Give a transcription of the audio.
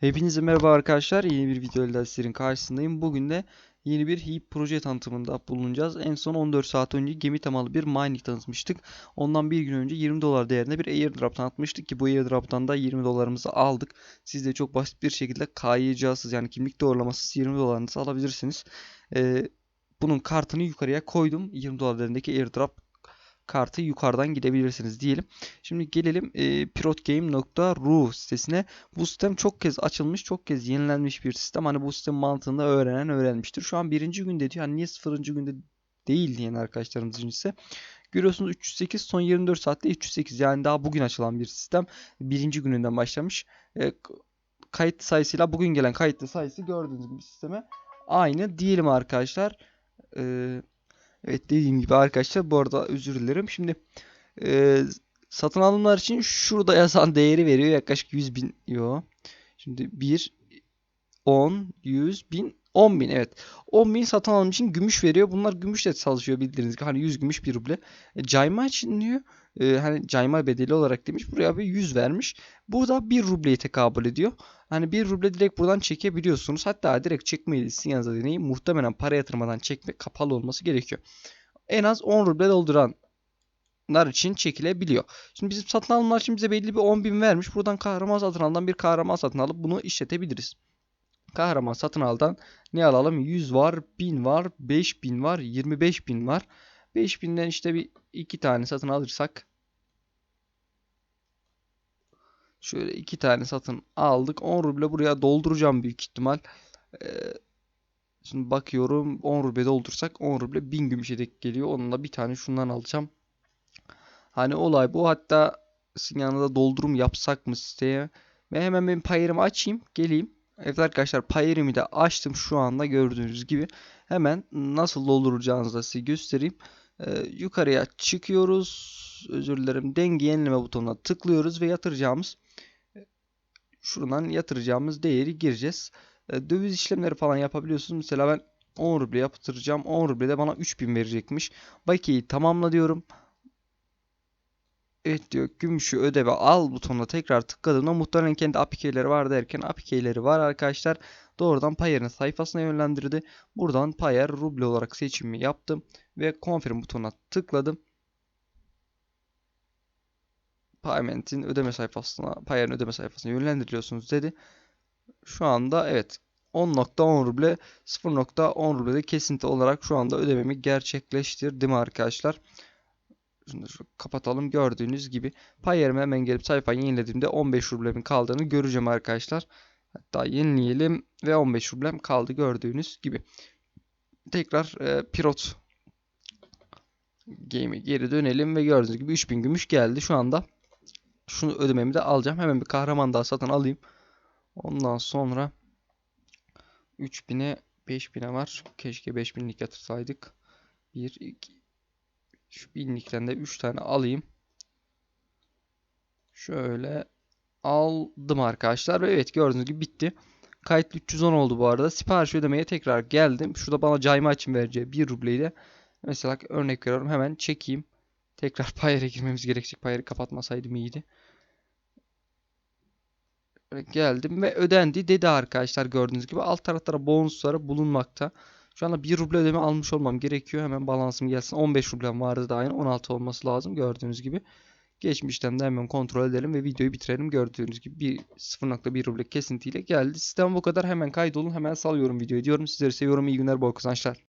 Hepinize merhaba arkadaşlar. Yeni bir video ile sizlerin karşısındayım. Bugün de yeni bir Heap proje tanıtımında bulunacağız. En son 14 saat önce gemi temalı bir mining tanıtmıştık. Ondan bir gün önce 20 dolar değerinde bir airdrop tanıtmıştık ki bu airdrop'tan da 20 dolarımızı aldık. Siz de çok basit bir şekilde KYC'siz yani kimlik doğrulamasız 20 dolarınızı alabilirsiniz. Ee, bunun kartını yukarıya koydum. 20 dolar değerindeki airdrop kartı yukarıdan gidebilirsiniz diyelim. Şimdi gelelim e, pirotgame.ru sitesine. Bu sistem çok kez açılmış, çok kez yenilenmiş bir sistem. Hani bu sistem mantığını öğrenen öğrenmiştir. Şu an birinci günde diyor. Hani niye sıfırıncı günde değil diyen arkadaşlarımız için ise. Görüyorsunuz 308 son 24 saatte 308 yani daha bugün açılan bir sistem. Birinci gününden başlamış. E, kayıt sayısıyla bugün gelen kayıtlı sayısı gördüğünüz gibi sisteme aynı diyelim arkadaşlar. Eee Evet dediğim gibi arkadaşlar bu arada özür dilerim. Şimdi e, satın alımlar için şurada yazan değeri veriyor yaklaşık 100 bin euro. Şimdi 1 10 100 bin 10 bin evet 10 bin satın alım için gümüş veriyor. Bunlar gümüşle çalışıyor bildiğiniz gibi hani 100 gümüş bir ruble. E, cayma için diyor e, hani cayma bedeli olarak demiş buraya bir 100 vermiş. Bu da 1 rubleye tekabül ediyor. Hani 1 ruble direkt buradan çekebiliyorsunuz. Hatta direkt çekmeyi yanınıza deneyin. Muhtemelen para yatırmadan çekme kapalı olması gerekiyor. En az 10 ruble dolduranlar için çekilebiliyor. Şimdi bizim satın alımlar için bize belli bir 10 bin vermiş. Buradan kahraman satın aldan bir kahraman satın alıp bunu işletebiliriz. Kahraman satın aldan ne alalım? 100 var, 1000 var, 5000 var, 25000 var. 5000'den işte bir iki tane satın alırsak Şöyle iki tane satın aldık. 10 ruble buraya dolduracağım büyük ihtimal. Ee, şimdi bakıyorum 10 ruble doldursak 10 ruble 1000 gümüşe denk geliyor. Onunla bir tane şundan alacağım. Hani olay bu. Hatta sizin yanında doldurum yapsak mı siteye? Ve hemen ben payerimi açayım. Geleyim. Evet arkadaşlar payerimi de açtım şu anda gördüğünüz gibi. Hemen nasıl dolduracağınızı da size göstereyim. Ee, yukarıya çıkıyoruz. Özür dilerim. Denge yenileme butonuna tıklıyoruz ve yatıracağımız şuradan yatıracağımız değeri gireceğiz. E, döviz işlemleri falan yapabiliyorsunuz. Mesela ben 10 ruble yaptıracağım. 10 ruble de bana 3000 verecekmiş. Bakiyeyi tamamla diyorum. Evet diyor gümüşü öde ve al butonuna tekrar tıkladığımda muhtemelen kendi APK'leri var derken APK'leri var arkadaşlar. Doğrudan Payer'in sayfasına yönlendirdi. Buradan Payer ruble olarak seçimi yaptım ve confirm butonuna tıkladım. Payment'in ödeme sayfasına, Payer'in ödeme sayfasına yönlendiriliyorsunuz dedi. Şu anda evet 10.10 ruble 0.10 ruble de kesinti olarak şu anda ödememi gerçekleştirdim arkadaşlar. Şunu şu kapatalım. Gördüğünüz gibi Payer'ime hemen gelip sayfayı yenilediğimde 15 rublemin kaldığını göreceğim arkadaşlar. Hatta yenileyelim ve 15 rublem kaldı gördüğünüz gibi. Tekrar e, Pirot Game'e geri dönelim ve gördüğünüz gibi 3000 gümüş geldi şu anda şunu ödememi de alacağım. Hemen bir kahraman daha satın alayım. Ondan sonra 3000'e 5000'e var. Keşke 5000'lik yatırsaydık. 1 2 şu 1000'likten de 3 tane alayım. Şöyle aldım arkadaşlar ve evet gördüğünüz gibi bitti. Kayıt 310 oldu bu arada. Sipariş ödemeye tekrar geldim. Şurada bana cayma için vereceği 1 rubleyi de mesela örnek veriyorum hemen çekeyim. Tekrar Payer'e girmemiz gerekecek. Payer'i kapatmasaydım iyiydi. Geldim ve ödendi dedi arkadaşlar gördüğünüz gibi. Alt taraflara bonusları bulunmakta. Şu anda 1 ruble ödeme almış olmam gerekiyor. Hemen balansım gelsin. 15 rublem vardı da aynı. 16 olması lazım gördüğünüz gibi. Geçmişten de hemen kontrol edelim ve videoyu bitirelim. Gördüğünüz gibi 0.1 ruble kesintiyle geldi. Sistem bu kadar. Hemen kaydolun. Hemen salıyorum videoyu diyorum. Sizleri seviyorum. İyi günler, bol kazançlar.